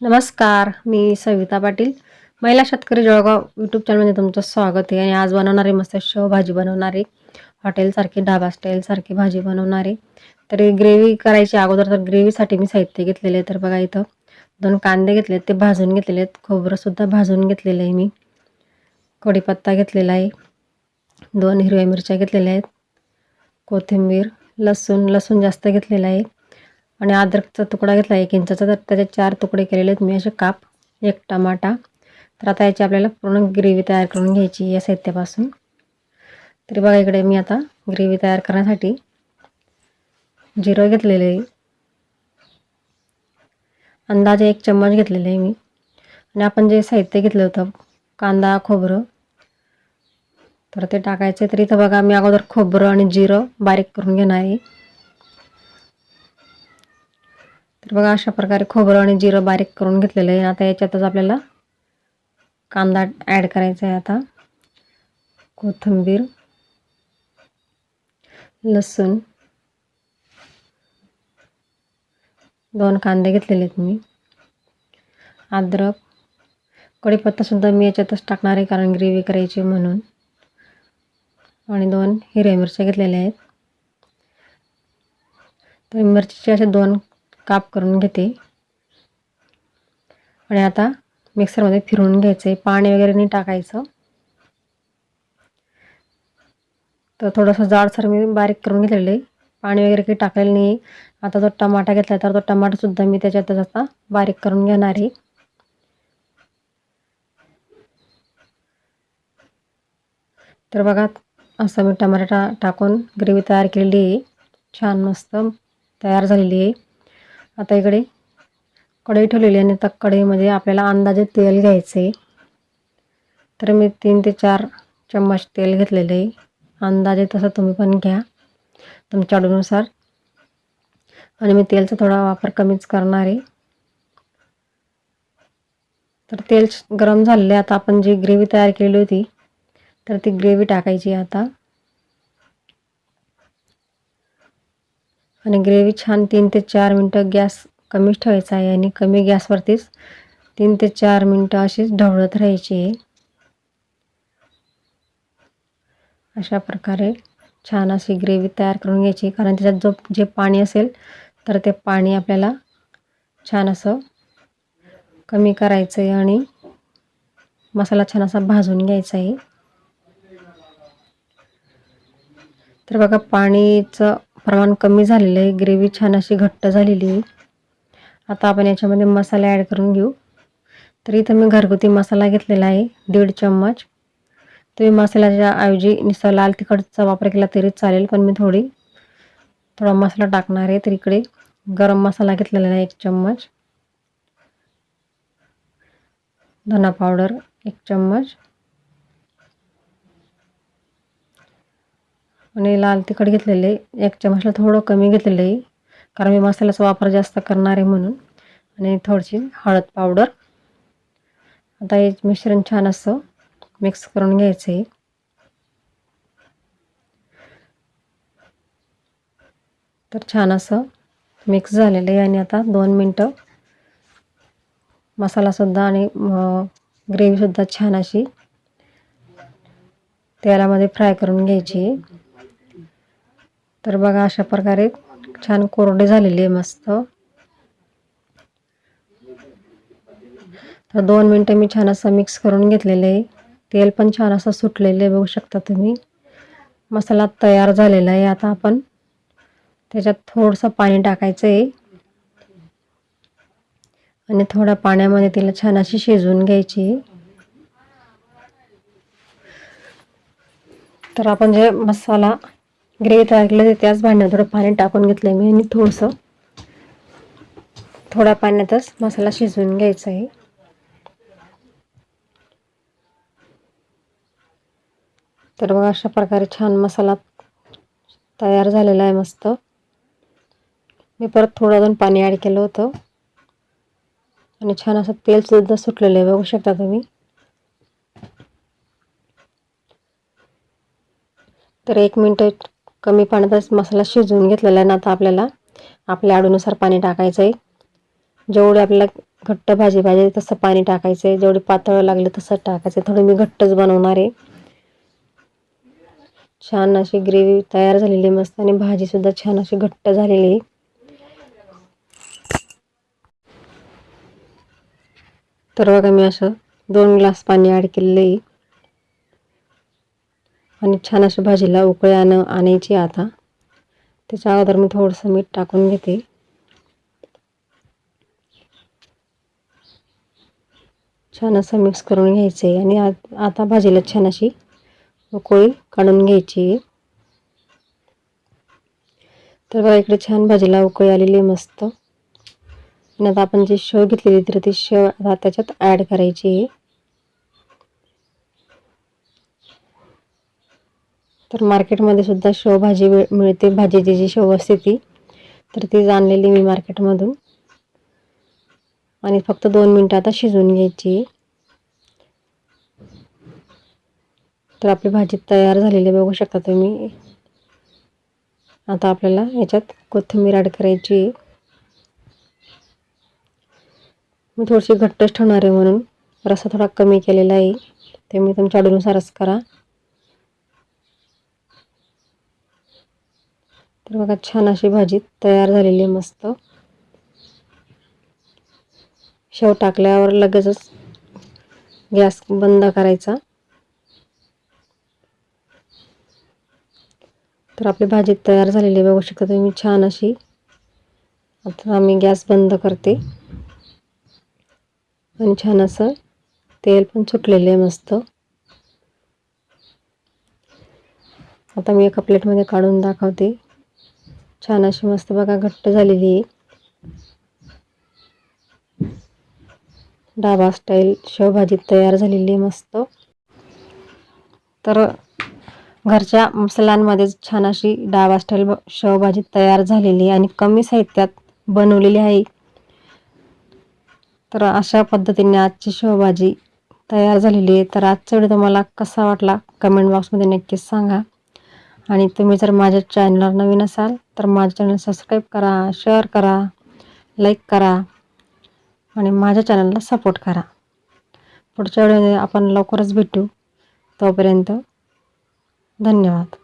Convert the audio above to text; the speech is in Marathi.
नमस्कार मी सविता पाटील. महिला शेतकरी जळगाव यूट्यूब चॅनलमध्ये तुमचं स्वागत आहे. आणि आज बनवणारे मस्त शेव भाजी बनवणारे. हॉटेलसारखी ढाबा स्टाईलसारखी भाजी बनवणारे. तर ग्रेव्ही करायची अगोदर तर ग्रेव्हीसाठी मी साहित्य घेतलेले आहे. तर बघा इथं दोन कांदे घेतले ते भाजून घेतलेले आहेत. खोबरंसुद्धा भाजून घेतलेलं आहे मी. कढीपत्ता घेतलेला आहे. दोन हिरव्या मिरच्या घेतलेल्या आहेत. कोथिंबीर लसूण लसूण जास्त घेतलेला आहे. आणि अद्रकचा तुकडा घेतला एक इंचाचा. तर त्याचे चार तुकडे केलेले आहेत. मी असे काप एक टमाटा. तर आता याची आपल्याला पूर्ण ग्रेव्ही तयार करून घ्यायची या साहित्यापासून. तरी बघा इकडे मी आता ग्रेव्ही तयार करण्यासाठी जिरं घेतलेलं आहे. अंदाजे एक चम्मच घेतलेलं आहे मी. आणि आपण जे साहित्य घेतलं होतं कांदा खोबरं तर ते टाकायचं. तर इथं बघा मी अगोदर खोबरं आणि जिरं बारीक करून घेणार आहे. तर बघा अशा प्रकारे खोबरं आणि जिरं बारीक करून घेतलेलं आहे. आता याच्यातच आपल्याला कांदा ॲड करायचा आहे आता. कोथिंबीर लसूण. दोन कांदे घेतलेले आहेत मी. अद्रक. कढीपत्तासुद्धा मी याच्यातच टाकणार आहे कारण ग्रेव्ही करायची म्हणून. आणि दोन हिरव्या मिरच्या घेतलेल्या आहेत. तर मिरचीचे असे दोन काप करून घेते. आणि आता मिक्सरमध्ये फिरवून घ्यायचं. आहे पाणी वगैरे नाही टाकायचं. तर थोडंसं जाडसर मी बारीक करून घेतलेलं आहे. पाणी वगैरे काही टाकलेलं नाही. आता जो टमाटा घेतला तर तो टमाटासुद्धा मी त्याच्यातच आता बारीक करून घेणार आहे. तर बघा असं मी टमाटा टाकून ग्रेव्ही तयार केलेली आहे. छान मस्त तयार झालेली आहे. आता इकडे कढई ठेवलेली आणि त्या कढईमध्ये आपल्याला अंदाजे तेल घ्यायचं आहे तर मी तीन ते चार चम्मच तेल घेतलेलं आहे. अंदाजे तसं तुम्ही पण घ्या तुमच्या आवडीनुसार. आणि मी तेलचा थोडा वापर कमीच करणार आहे. तर तेल गरम झालेलं आहे. आता आपण जी ग्रेव्ही तयार केली होती तर ती ग्रेव्ही टाकायची आता. आणि ग्रेव्ही छान तीन ते चार मिनटं गॅस कमीच ठेवायचा आहे आणि कमी गॅसवरतीच तीन ते चार मिनटं अशीच ढवळत राहायची आहे. अशा प्रकारे छान अशी ग्रेव्ही तयार करून घ्यायची कारण त्याच्यात जो जे पाणी असेल तर ते पाणी आपल्याला छान असं कमी करायचं आहे आणि मसाला छान असा भाजून घ्यायचा आहे. तर बघा पाणीचं प्रमाण कमी झालेलं आहे. ग्रेव्ही छान अशी घट्ट झालेली आहे. आता आपण याच्यामध्ये मसाला ॲड करून घेऊ. तर इथं मी घरगुती मसाला घेतलेला आहे. दीड चम्मच. तुम्ही मसाल्याच्या ऐवजी नुसतं लाल तिखटचा वापर केला तरी चालेल पण मी थोडी थोडा मसाला टाकणार आहे. तर इकडे गरम मसाला घेतलेला आहे एक चम्मच. धना पावडर एक चम्मच. आणि लाल तिखट घेतलेले. एक चमचला थोडं कमी घेतलेलं आहे. कारण मी मसाल्याचा वापर जास्त करणार आहे म्हणून. आणि थोडीशी हळद पावडर. आता हे मिश्रण छान असं मिक्स करून घ्यायचं आहे. तर छान असं मिक्स झालेलं आहे. आणि आता दोन मिनटं मसालासुद्धा आणि ग्रेव्हीसुद्धा छान अशी तेलामध्ये फ्राय करून घ्यायची तर बघा अशा प्रकारे छान कोरडे झालेली आहे मस्त. तर दोन मिनटं मी छान असं मिक्स करून घेतलेलं आहे. तेल पण छान असं सुटलेलं आहे बघू शकता तुम्ही. मसाला तयार झालेला आहे आता आपण. त्याच्यात थोडंसं पाणी टाकायचं आहे. आणि थोड्या पाण्यामध्ये तिला छान अशी शिजवून घ्यायची तर आपण जे मसाला ग्रे तयार केलं त्याच भांड्यात थोडं पाणी टाकून घेतलं मी आणि थोडंसं थोड्या पाण्यातच मसाला शिजवून घ्यायचा आहे. तर बघा अशा प्रकारे छान मसाला तयार झालेला आहे मस्त. मी परत थोडं अजून पाणी ॲड केलं होतं. आणि छान असं तेलसुद्धा सुटलेलं आहे बघू शकता तुम्ही. तर एक मिनटं कमी पाण्यातच मसाला शिजवून घेतलेला आहे ना आता आपल्याला. आपल्या आडूनुसार पाणी टाकायचं आहे जेवढे आपल्याला घट्ट भाजी पाहिजे तसं पाणी टाकायचं आहे जेवढे पातळ लागले तसं टाकायचं थोडं मी घट्टच बनवणार आहे. छान अशी ग्रेव्ही तयार झालेली मस्त आणि भाजीसुद्धा छान अशी घट्ट झालेली आहे. तर बघा मी असं दोन ग्लास पाणी ॲड केलेलं आहे. आणि छान अशी भाजीला उकळी आणायची आता. त्याच्या अगोदर मी थोडंसं मीठ टाकून घेते. छान असं मिक्स करून घ्यायचं आहे आणि आता भाजीला छान अशी उकळी काढून घ्यायची. तर बघा इकडे छान भाजीला उकळी आलेली आहे मस्त. आणि आता आपण जी शेव घेतलेली तर ती शेव आता त्याच्यात ॲड करायची आहे. तर मार्केटमध्ये सुद्धा शेव भाजी मिळते. भाजीची जी शेव असते ती. तर ती जाणलेली मी मार्केटमधून. आणि फक्त दोन मिनटं आता शिजवून घ्यायची. तर आपली भाजी तयार झालेली बघू शकता तुम्ही. आता आपल्याला याच्यात कोथिंबीर ॲड करायची. मी थोडीशी घट्टच ठेवणार आहे म्हणून. रसा थोडा कमी केलेला आहे. ते मी तुमच्या आवडीनुसारच करा. तर बघा छान अशी भाजी तयार झालेली आहे मस्त. शेव टाकल्यावर लगेचच गॅस बंद करायचा. तर आपली भाजी तयार झालेली बघू शकता तुम्ही छान अशी. आता आम्ही गॅस बंद करते. आणि छान असं तेल पण सुटलेलं आहे मस्त. आता मी एका प्लेटमध्ये काढून दाखवते. छान अशी मस्त बघा घट्ट झालेली आहे. डाबा स्टाईल शेवभाजी तयार झालेली आहे मस्त. तर घरच्या मसाल्यांमध्येच छान अशी डाबा स्टाईल शेवभाजी तयार झालेली आणि कमी साहित्यात बनवलेली आहे. तर अशा पद्धतीने आजची शेवभाजी तयार झालेली आहे. तर आजचा व्हिडिओ तुम्हाला कसा वाटला? कमेंट बॉक्समध्ये नक्कीच सांगा. आणि तुम्ही जर माझ्या चॅनलवर नवीन असाल तर माझ्या चॅनल सबस्क्राईब करा शेअर करा लाईक करा आणि माझ्या चॅनलला सपोर्ट करा. पुढच्या वेळेस आपण लवकरच भेटू. तोपर्यंत धन्यवाद.